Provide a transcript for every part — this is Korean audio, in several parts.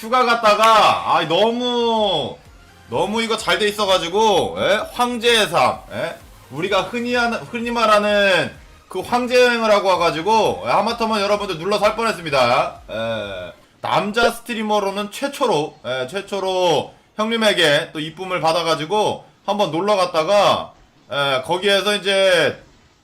휴가 갔다가 아 너무 너무 이거 잘 돼 있어가지고 예? 황제의 삶 예? 우리가 흔히 하는 흔히 말하는 그 황제 여행을 하고 와가지고 예, 하마터면 여러분들 눌러서 할 뻔했습니다. 예. 남자 스트리머로는 최초로 예, 최초로 형님에게 또 이쁨을 받아가지고 한번 놀러 갔다가 예, 거기에서 이제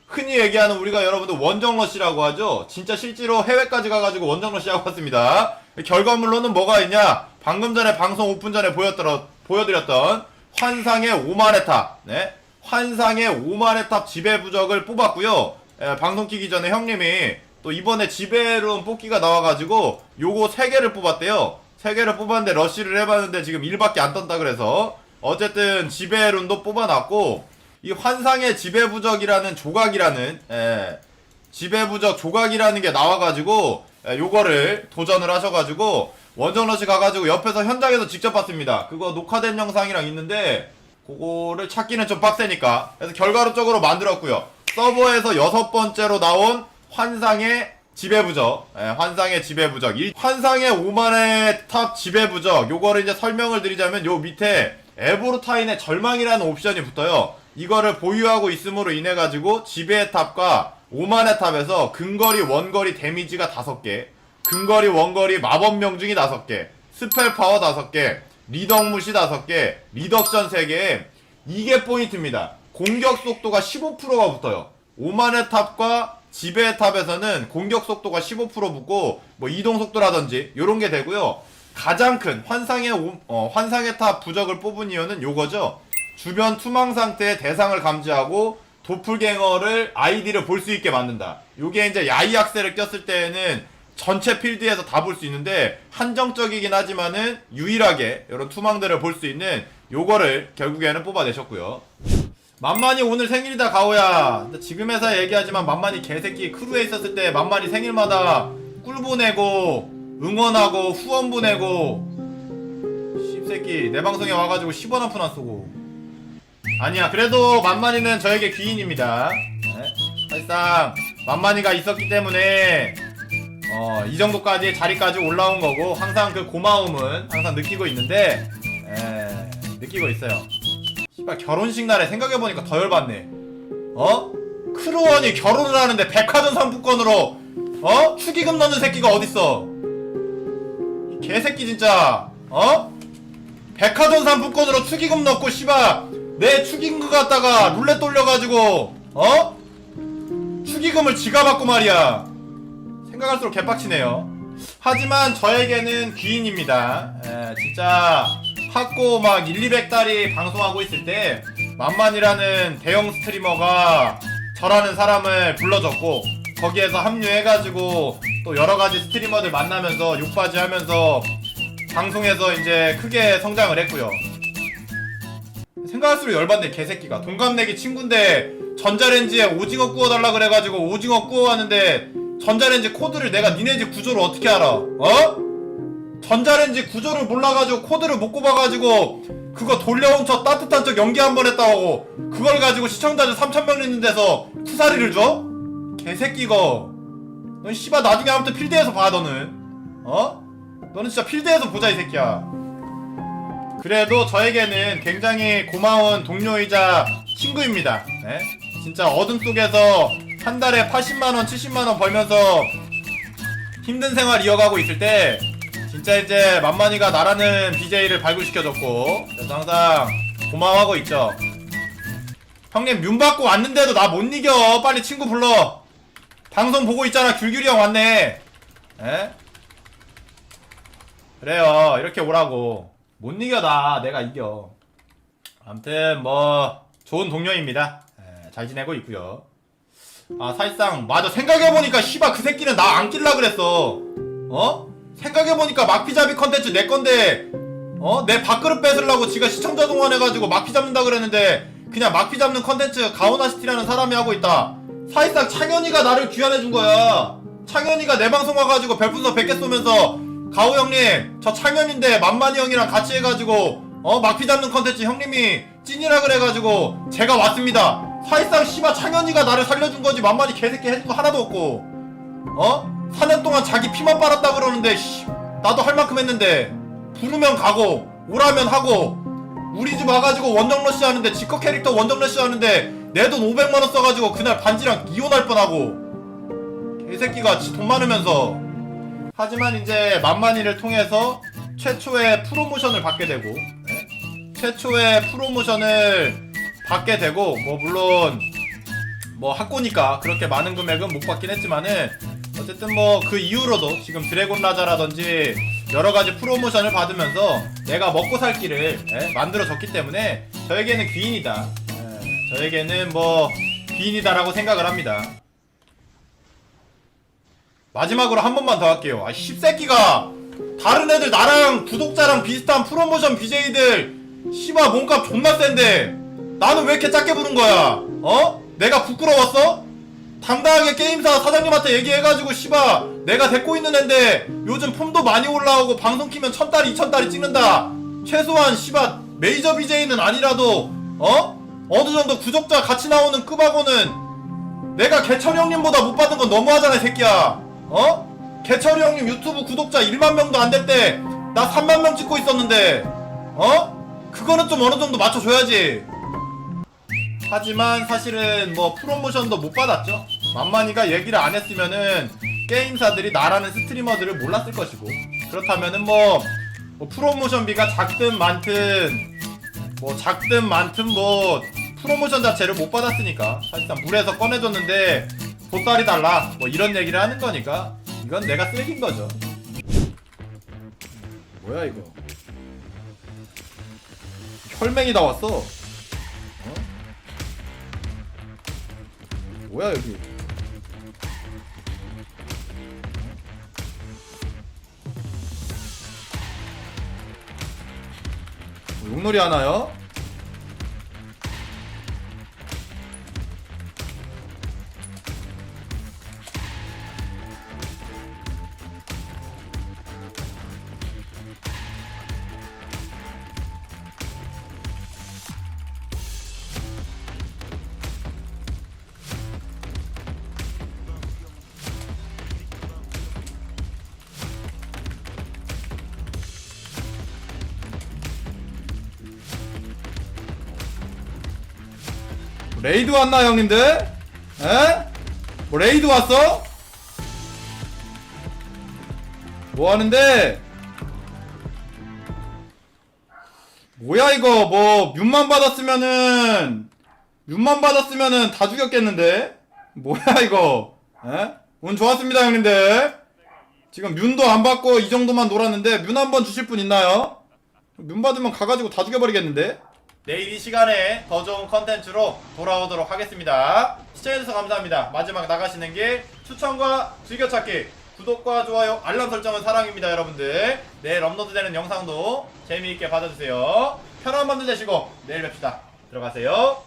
흔히 얘기하는 우리가 여러분들 원정러시라고 하죠. 진짜 실제로 해외까지 가가지고 원정러시 하고 왔습니다. 결과물로는 뭐가 있냐? 방금 전에 방송 오픈 전에 보였더라, 보여드렸던 환상의 오만의 탑, 네? 환상의 오만의 탑 지배 부적을 뽑았고요. 예, 방송 키기 전에 형님이 또 이번에 지배론 뽑기가 나와가지고 요거 3개를 뽑았대요. 3개를 뽑았는데 러쉬를 해봤는데 지금 1밖에 안 떴다 그래서 어쨌든 지배론도 뽑아놨고 이 환상의 지배부적이라는 조각이라는 예, 지배부적 조각이라는 게 나와가지고 예, 요거를 도전을 하셔가지고 원정러시 가가지고 옆에서 현장에서 직접 봤습니다. 그거 녹화된 영상이랑 있는데 그거를 찾기는 좀 빡세니까 그래서 결과론적으로 만들었고요. 서버에서 여섯 번째로 나온 환상의 지배부적, 예, 환상의 지배부적, 이 환상의 오만의 탑 지배부적, 요거를 이제 설명을 드리자면 요 밑에 에보르타인의 절망이라는 옵션이 붙어요. 이거를 보유하고 있음으로 인해 가지고 지배의 탑과 오만의 탑에서 근거리, 원거리 데미지가 다섯 개, 근거리, 원거리 마법 명중이 다섯 개, 스펠 파워 다섯 개, 리덕 무시 다섯 개, 리덕션 세 개. 이게 포인트입니다. 공격 속도가 15%가 붙어요. 오만의 탑과 지배의 탑에서는 공격 속도가 15% 붙고 뭐 이동 속도라든지 요런 게 되고요. 가장 큰 환상의 오- 어, 환상의 탑 부적을 뽑은 이유는 요거죠. 주변 투망 상태의 대상을 감지하고 도플갱어를 아이디를 볼 수 있게 만든다. 요게 이제 야이 악셀을 꼈을 때에는 전체 필드에서 다 볼 수 있는데 한정적이긴 하지만은 유일하게 이런 투망들을 볼 수 있는 요거를 결국에는 뽑아내셨고요. 만만이 오늘 생일이다 가오야. 근데 지금에서 얘기하지만 만만이 개새끼 크루에 있었을 때 만만이 생일마다 꿀 보내고 응원하고 후원 보내고 씹새끼 내 방송에 와가지고 10원 한 푼안 쏘고 아니야 그래도 만만이는 저에게 귀인입니다 네? 사실상 만만이가 있었기 때문에 어, 이 정도까지 자리까지 올라온 거고 항상 그 고마움은 항상 느끼고 있는데 에, 느끼고 있어요 씨발 결혼식 날에 생각해보니까 더 열받네 어? 크루원이 결혼을 하는데 백화점 상품권으로 어? 축의금 넣는 새끼가 어딨어 이 개새끼 진짜 어? 백화점 상품권으로 축의금 넣고 씨발 내 축의금 갖다가 룰렛 돌려가지고 어? 축의금을 지가 받고 말이야. 생각할수록 개빡치네요. 하지만 저에게는 귀인입니다. 에, 진짜 학고 막 1, 200달이 방송하고 있을 때 만만이라는 대형 스트리머가 저라는 사람을 불러줬고 거기에서 합류해가지고 또 여러가지 스트리머들 만나면서 욕바지 하면서 방송에서 이제 크게 성장을 했고요 생각할수록 열받네 개새끼가 동갑내기 친구인데 전자레인지에 오징어 구워달라 그래가지고 오징어 구워왔는데 전자레인지 코드를 내가 니네 집 구조를 어떻게 알아 어? 전자레인지 구조를 몰라가지고 코드를 못 꼽아가지고 그거 돌려온 척 따뜻한 척 연기 한 번 했다고 그걸 가지고 시청자들 3천명 있는 데서 쿠사리를 줘? 개새끼거 넌 씨발 나중에 아무튼 필드에서 봐 너는 어? 너는 진짜 필드에서 보자 이 새끼야 그래도 저에게는 굉장히 고마운 동료이자 친구입니다. 네? 진짜 어둠 속에서 한 달에 80만원 70만원 벌면서 힘든 생활 이어가고 있을 때 진짜 이제 만만이가 나라는 BJ를 발굴시켜줬고 그래서 항상 고마워하고 있죠. 형님 뮨 받고 왔는데도 나 못 이겨. 빨리 친구 불러. 방송 보고 있잖아. 귤귤이 형 왔네. 에? 그래요. 이렇게 오라고 못 이겨 나. 내가 이겨. 아무튼 뭐 좋은 동료입니다. 에, 잘 지내고 있고요. 아 사실상 맞아 생각해보니까 씨발 그 새끼는 나 안 낄라 그랬어. 어? 생각해보니까 막피잡이 컨텐츠 내 건데 어? 내 밥그릇 뺏으려고 지가 시청자 동원해가지고 막피 잡는다 그랬는데 그냥 막피 잡는 컨텐츠 가오나시티라는 사람이 하고 있다. 사실상 창현이가 나를 귀환해준 거야. 창현이가 내 방송 와가지고 별풍선 100개 쏘면서 가오 형님 저 창현인데 만만이 형이랑 같이 해가지고 어 막피 잡는 컨텐츠 형님이 찐이라 그래가지고 제가 왔습니다. 사실상 씨발 창현이가 나를 살려준 거지 만만이 개새끼 해준 거 하나도 없고. 어? 4년 동안 자기 피만 빨았다 그러는데 씨 나도 할 만큼 했는데 부르면 가고 오라면 하고 우리 집 와가지고 원정 러시 하는데 지커 캐릭터 원정 러시 하는데 내 돈 500만원 써가지고 그날 반지랑 이혼할 뻔하고. 개새끼가 지 돈 많으면서 하지만 이제 만만이를 통해서 최초의 프로모션을 받게 되고 네? 최초의 프로모션을 받게 되고 뭐 물론 뭐 학고니까 그렇게 많은 금액은 못 받긴 했지만은 어쨌든 뭐 그 이후로도 지금 드래곤 라자라든지 여러 가지 프로모션을 받으면서 내가 먹고 살 길을 예, 만들어졌기 때문에 저에게는 귀인이다. 예, 저에게는 뭐 귀인이다라고 생각을 합니다. 마지막으로 한 번만 더 할게요. 아, 씹새끼가 다른 애들 나랑 구독자랑 비슷한 프로모션 BJ들 씨발 몸값 존나 센데 나는 왜 이렇게 작게 부른 거야? 어? 내가 부끄러웠어? 당당하게 게임사 사장님한테 얘기해가지고 씨발 내가 데리고 있는 앤데 요즘 폼도 많이 올라오고 방송 키면 천 달이 이천 달이 찍는다 최소한 씨발 메이저 BJ는 아니라도 어? 어느 정도 구독자 같이 나오는 급하고는 내가 개철이 형님보다 못 받은 건 너무하잖아 이 새끼야 어? 개철이 형님 유튜브 구독자 1만 명도 안 될 때 나 3만 명 찍고 있었는데 어? 그거는 좀 어느 정도 맞춰줘야지 하지만 사실은 뭐 프로모션도 못 받았죠. 만만이가 얘기를 안 했으면은 게임사들이 나라는 스트리머들을 몰랐을 것이고 그렇다면은 뭐, 뭐 프로모션비가 작든 많든 뭐 작든 많든 뭐 프로모션 자체를 못 받았으니까 사실상 물에서 꺼내줬는데 보따리 달라 뭐 이런 얘기를 하는 거니까 이건 내가 쓰레기인 거죠. 뭐야 이거? 혈맹이 다 왔어. 뭐야 여기 뭐 용놀이 하나요? 레이드 왔나 형님들? 에? 뭐 레이드 왔어? 뭐 하는데? 뭐야 이거 뭐 뮤만 받았으면은 뮤만 받았으면은 다 죽였겠는데? 뭐야 이거? 에? 운 좋았습니다 형님들. 지금 뮤도 안 받고 이 정도만 놀았는데 뮤한번 주실 분 있나요? 뮤 받으면 가가지고 다 죽여버리겠는데? 내일 이 시간에 더 좋은 컨텐츠로 돌아오도록 하겠습니다. 시청해주셔서 감사합니다. 마지막 나가시는 길 추천과 즐겨찾기 구독과 좋아요 알람 설정은 사랑입니다 여러분들 내일 업로드 되는 영상도 재미있게 봐주세요 편한 밤들 되시고 내일 뵙시다 들어가세요